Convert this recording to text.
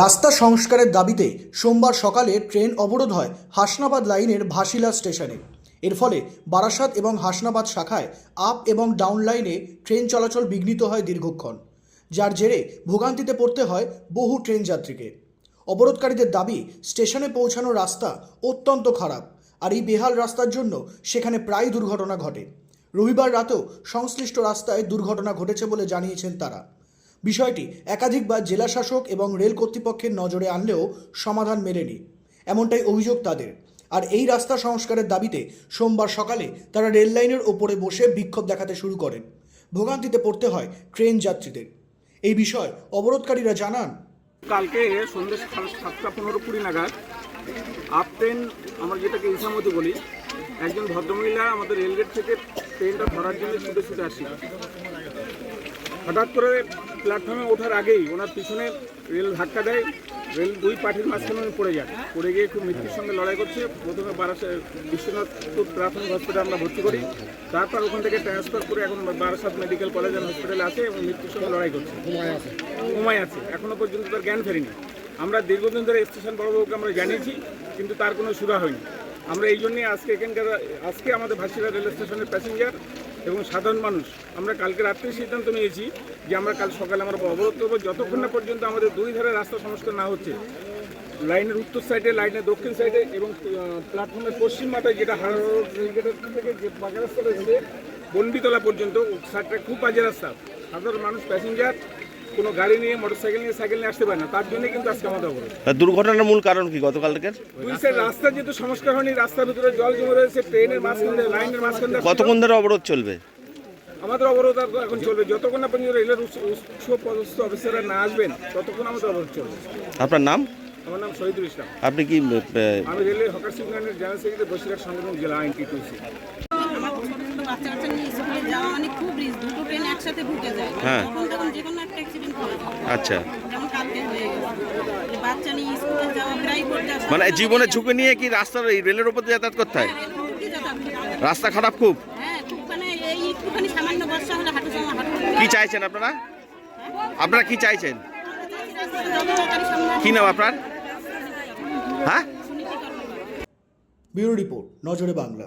রাস্তা সংস্কারের দাবিতে সোমবার সকালে ট্রেন অবরোধ হয় হাসনাবাদ লাইনের ভাসিলা স্টেশনে। এর ফলে বারাসাত এবং হাসনাবাদ শাখায় আপ এবং ডাউন লাইনে ট্রেন চলাচল বিঘ্নিত হয় দীর্ঘক্ষণ, যার জেরে ভোগান্তিতে পড়তে হয় বহু ট্রেন যাত্রীকে। অবরোধকারীদের দাবি, স্টেশনে পৌঁছানোর রাস্তা অত্যন্ত খারাপ, আর এই বেহাল রাস্তার জন্য সেখানে প্রায় দুর্ঘটনা ঘটে। রবিবার রাতেও সংশ্লিষ্ট রাস্তায় দুর্ঘটনা ঘটেছে বলে জানিয়েছেন তারা। বিষয়টি একাধিকবার জেলা শাসক এবং রেল কর্তৃপক্ষের নজরে আনলেও সমাধান মেলেনি। এমনটাই অভিযোগ তাদের। আর এই রাস্তা সংস্কারের দাবিতে সোমবার সকালে তারা রেল লাইনের ওপরে বসে বিক্ষোভ দেখাতে শুরু করেন। ভোগান্তিতে পড়তে হয় ট্রেন যাত্রীদের। এই বিষয়ে অবরোধকারীরা জানান, কালকে সন্ধ্যে সাতটা পনেরো কুড়ি নাগাদ আপ ট্রেন, আমরা যেটাকে ইসামতি বলি, একজন ভদ্রমহিলা আমাদের রেলগেট থেকে ট্রেনটা ধরার জন্য ছুটে ছুটে আসি হঠাৎ করে প্ল্যাটফর্মে ওঠার আগেই ওনার পিছনে রেল ধাক্কা দেয় রেল দুই পার্টির মাঝখানে উনি পড়ে যান। পড়ে গিয়ে খুব মৃত্যুর সঙ্গে লড়াই করছে। প্রথমে বারাসা বিশ্বনাথপুর প্রাথমিক হসপিটালে আমরা ভর্তি করি। তারপর ওখান থেকে ট্রান্সফার করে এখন বারাসাত মেডিকেল কলেজ অ্যান্ড হসপিটালে আছে এবং মৃত্যুর সঙ্গে লড়াই করছে। ঘুমায় আছে। এখনও পর্যন্ত তার জ্ঞান ফেরেনি। আমরা দীর্ঘদিন ধরে স্টেশন বড়বাবুকে আমরা জানিয়েছি কিন্তু তার কোনো সুরা হয়নি। আমরা এই জন্যই আজকে এখানকার আজকে আমাদের ভাসিরা রেল স্টেশনের প্যাসেঞ্জার এবং সাধারণ মানুষ। আমরা কালকে রাত্রে সিদ্ধান্ত নিয়েছি যে আমরা কাল সকালে আমরা অবরোধ করব। যতক্ষণ না পর্যন্ত আমাদের দুই ধারে রাস্তা সংস্কার না হচ্ছে, লাইনের উত্তর সাইডে লাইনের দক্ষিণ সাইডে এবং প্ল্যাটফর্মের পশ্চিম মাথায় যেটা হাওড়া থেকে যে বাজার রাস্তা রয়েছে পর্যন্ত সাইডটা খুব বাজে রাস্তা। সাধারণ মানুষ প্যাসেঞ্জার কোনো গাড়ি নিয়ে মোটরসাইকেল নিয়ে সাইকেল নিয়ে আসতে পারে না। তার জন্যই কিন্তু আজকে আমাদের অবরোধ। দুর্ঘটনার মূল কারণ কি গতকালকের? দুই সাইড রাস্তা যেহেতু সংস্কার হয়নি রাস্তার ভিতরে জল জমে রয়েছে ট্রেনের মাঝখানে লাইনের মাঝখানে কতক্ষণ ধরে অবরোধ চলবে? আমাদের অবরোধ এখন চলবে। যতক্ষণ না পর্যন্ত রেলের উচ্চ পদস্থ অফিসাররা না আসবেন ততক্ষণ আমাদের অবরোধ চলবে। আপনার নাম? আমার নাম শহীদুল ইসলাম। আপনি কি আমি রেলের হকার ইউনিয়নের জেনারেল সেক্রেটারি বসিরহাট সংগঠন জেলা আইন টিটুসি আমার ছোট ছোট বাচ্চা কাচ্চা নিয়ে স্কুলে যাওয়া মানে খুব রিস্ক দুটো ট্রেন একসাথে ঢুকে যায়। হ্যাঁ। তখন তখন যে কোনো একটা অ্যাক্সিডেন্ট করে আচ্ছা। যেমন কালকে হয়ে গেছে। বাচ্চা নিয়ে স্কুলে যাওয়া প্রায় করতে মানে জীবনের ঝুঁকি নিয়ে কি রাস্তার এই রেলের উপর দিয়ে যাতায়াত করতে হয়? রাস্তা খারাপ খুব? হ্যাঁ খুব মানে এই একটুখানি সামান্য বর্ষা হলে হাঁটু সময় হাঁটু কি চাইছেন আপনারা? আপনারা কি চাইছেন? কি নাম আপনার? হ্যাঁ? ব্যুরো রিপোর্ট নজরে বাংলা।